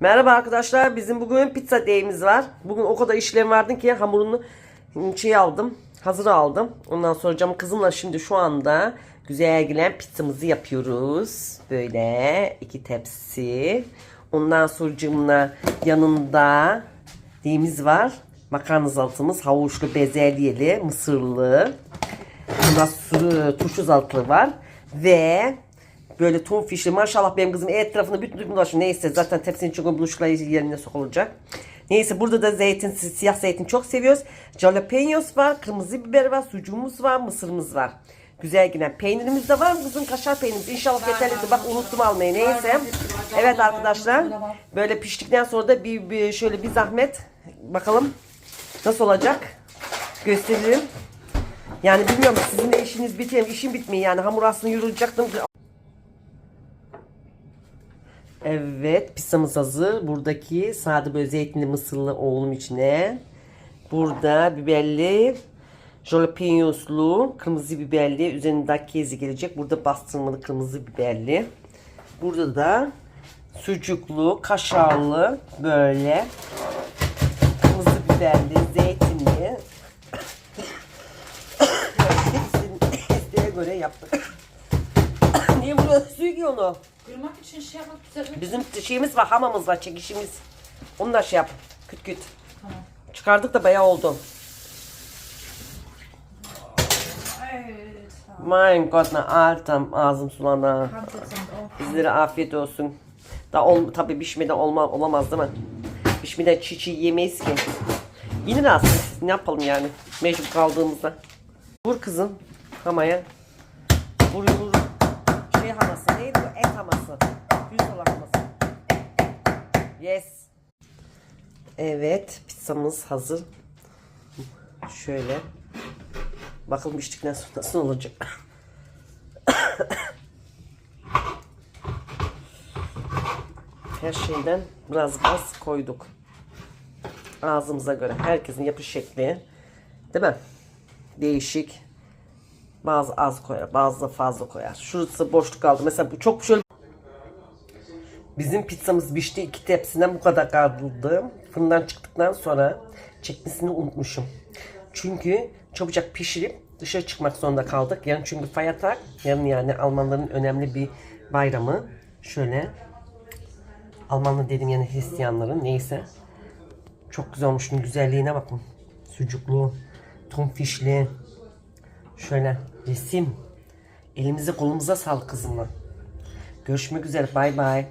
Merhaba arkadaşlar. Bizim bugün pizza day'imiz var. Bugün o kadar işlem vardı ki hamurunu şey aldım. Hazır aldım. Ondan sonra cam kızımla şimdi şu anda güzel gelen pizzamızı yapıyoruz. Böyle iki tepsi. Ondan sonra yanında neyimiz var? Makarna salatamız havuçlu, bezelyeli, mısırlı. Ondan sonra turşu salatası var. Ve böyle ton fişli maşallah benim kızım etrafında bütün bütün dolaşıyor. Neyse zaten tepsinin çünkü buluşukla yerine sokulacak. Neyse burada da zeytin, siyah zeytin çok seviyoruz. Jalapenos var, kırmızı biber var, sucuğumuz var, mısırımız var. Güzel giden peynirimiz de var. Kızım kaşar peynirimiz. İnşallah yeterlidir. Bak unuttum almayı. Neyse. Evet arkadaşlar. Böyle piştikten sonra da bir, bir şöyle bir zahmet bakalım nasıl olacak. Gösteririm. Yani bilmiyorum sizin de işiniz bitiyor. işim bitmiyor yani. Hamur aslında yoğuracaktım. Evet pizzamız hazır. Buradaki sade böyle zeytinli mısırlı oğlum içine. Burada biberli jalapenoslu kırmızı biberli üzerinde kezi gelecek. Burada bastırmalı kırmızı biberli. Burada da sucuklu, kaşarlı böyle kırmızı biberli, zeytinli. Hepsini göre yaptık. Niye vuruyorsun Sügü onu? Kırmak için şey yapmak güzel. Bizim şeyimiz var, hamamız var, çekişimiz. Onu da şey yap. Küt küt. Tamam. Çıkardık da bayağı oldu. Evet. Mein Gott, ne Altem, ağzım sulandı. auch. Bizlere afiyet olsun. Da ol, tabii pişmeden olma, olamaz değil mi? Pişmeden çiğ çiğ yemeyiz ki. Yine aslında ne yapalım yani mecbur kaldığımızda. Vur kızım hamaya. Vur vur. Şey haması neydi bu? Et haması. Pirzola haması. Yes. Evet pizzamız hazır. Şöyle. Bakalım piştikten sonra nasıl olacak. Her şeyden biraz az koyduk. Ağzımıza göre. Herkesin yapış şekli. Değil mi? Değişik. Bazı az koyar, bazı fazla koyar. Şurası boşluk kaldı. Mesela bu çok şöyle Bizim pizzamız pişti. iki tepsinden bu kadar kaldı. Fırından çıktıktan sonra çekmesini unutmuşum. Çünkü çabucak pişirip dışarı çıkmak zorunda kaldık. Yarın çünkü Feiertag. Yarın yani Almanların önemli bir bayramı. Şöyle Almanlı dedim yani Hristiyanların neyse. Çok güzel olmuş. Güzelliğine bakın. Sucuklu, tonfişli. Şöyle resim. Elimize kolumuza sağlık kızımla. Görüşmek üzere. Bay bay.